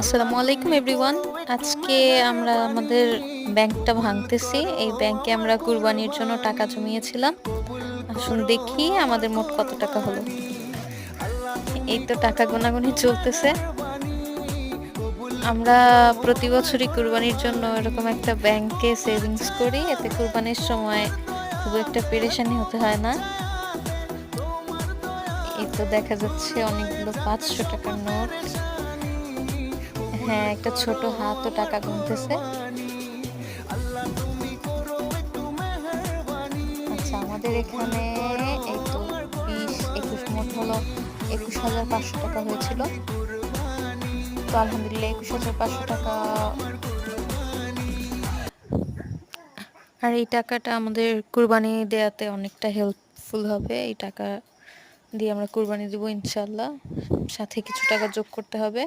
আসসালামু আলাইকুম, এভরিওয়ান। আজকে আমরা আমাদের ব্যাংকটা ভাঙতেছি। এই ব্যাংকে আমরা কুরবানির জন্য টাকা জমিয়েছিলাম। আসুন দেখি আমাদের মোট কত টাকা হলো। এই তো টাকা গোনাগুনি চলতেছে। আমরা প্রতি বছরই কুরবানির জন্য এরকম একটা ব্যাংকে সেভিংস করি। এতে কুরবানির সময় খুব একটা পেরেশানি হতে হয় না। এই তো দেখা যাচ্ছে অনেকগুলো পাঁচশো টাকার নোট। হ্যাঁ একটা ছোট হাতও টাকা গুনতেছে। আচ্ছা আমাদের এখানে এই বিশ, একুশ, মোট হলো একুশ হাজার পাঁচশো টাকা হয়েছিল। তো আলহামদুলিল্লাহ একুশ হাজার পাঁচশো টাকা। আর এই টাকাটা আমাদের কুরবানি দেওয়াতে অনেকটা হেল্পফুল হবে। এই টাকা দিয়ে আমরা কুরবানি দেবো ইনশাল্লাহ সাথে কিছু টাকা যোগ করতে হবে।